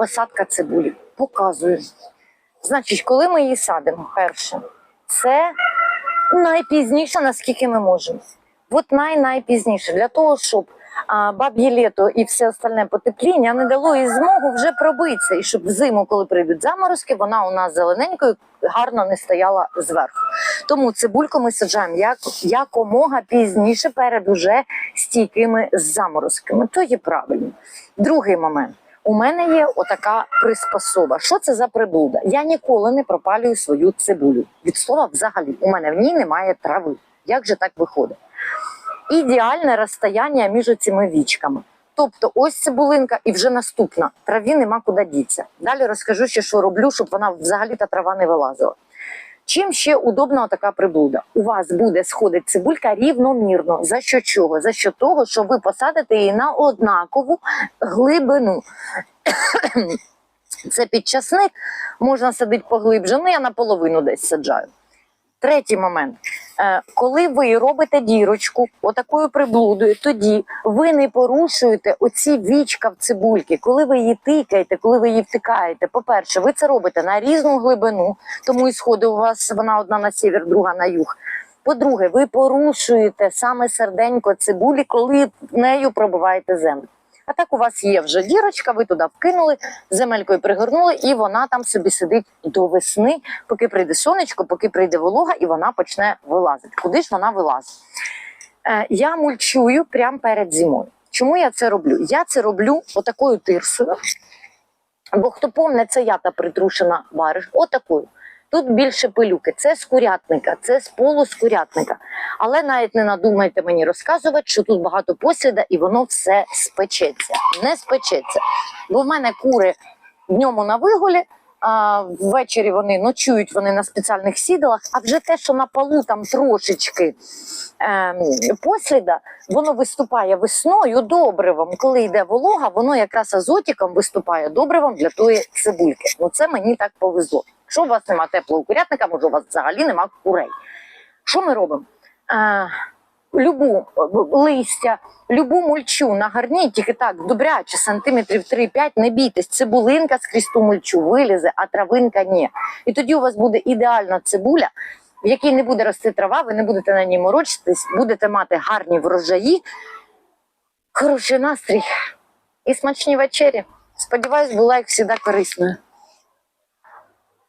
посадка цибулі. Показую. Значить, коли ми її садимо, перше, це найпізніше, наскільки ми можемо. От най-найпізніше, для того, щоб а, баб'є літо і все остальне потепління не дало їй змогу вже пробитися, і щоб взиму, коли прийдуть заморозки, вона у нас зелененькою гарно не стояла зверху. Тому цибульку ми саджаємо як, якомога пізніше перед уже стійкими заморозками. То є правильно. Другий момент. У мене є отака приспособа. Що це за приблуда? Я ніколи не пропалюю свою цибулю. Від слова, взагалі, у мене в ній немає трави. Як же так виходить? Ідеальне розстояння між цими вічками. Тобто, ось цибулинка і вже наступна. Траві нема куди діться. Далі розкажу ще, що роблю, щоб вона взагалі та трава не вилазила. Чим ще удобна така приблуда? У вас буде сходити цибулька рівномірно. За що чого? За що того, що ви посадите її на однакову глибину. Це підчасник, можна садити поглибше, ну я наполовину десь саджаю. Третій момент. Е, Коли ви робите дірочку отакою приблудою, тоді ви не порушуєте оці вічка в цибульки. Коли ви її тикаєте, коли ви її втикаєте, по-перше, ви це робите на різну глибину, тому і сходи у вас вона одна на сівер, друга на юг. По-друге, ви порушуєте саме серденько цибулі, коли нею пробиваєте землю. А так у вас є вже дірочка, ви туди вкинули, земелькою пригорнули, і вона там собі сидить до весни, поки прийде сонечко, поки прийде волога, і вона почне вилазити. Куди ж вона вилазить? Е, я мульчую прямо перед зимою. Чому я це роблю? Я це роблю отакою тирсою. Бо хто помне, це ята притрушена бариш, отакою. Тут більше пилюки. Це з курятника, це з полускурятника. Але навіть не надумайте мені розказувати, що тут багато посліда і воно все спечеться. Не спечеться. Бо в мене кури дньому на вигулі, а ввечері вони ночують вони на спеціальних сідалах, а вже те, що на полу там трошечки ем, посліда, воно виступає весною добривом. Коли йде волога, воно якраз азотиком виступає добривом для тої цибульки. Ну це мені так повезло. Якщо у вас немає теплого курятника, може у вас взагалі нема курей. Що ми робимо? Е, любу е, листя, любу мульчу нагорніть, тільки так добряче, сантиметрів 3-5, не бійтесь, цибулинка скрізь ту мульчу вилізе, а травинка ні. І тоді у вас буде ідеальна цибуля, в якій не буде рости трава, ви не будете на ній морочитись, будете мати гарні врожаї, хороший настрій і смачні вечері. Сподіваюсь, була як завжди корисною.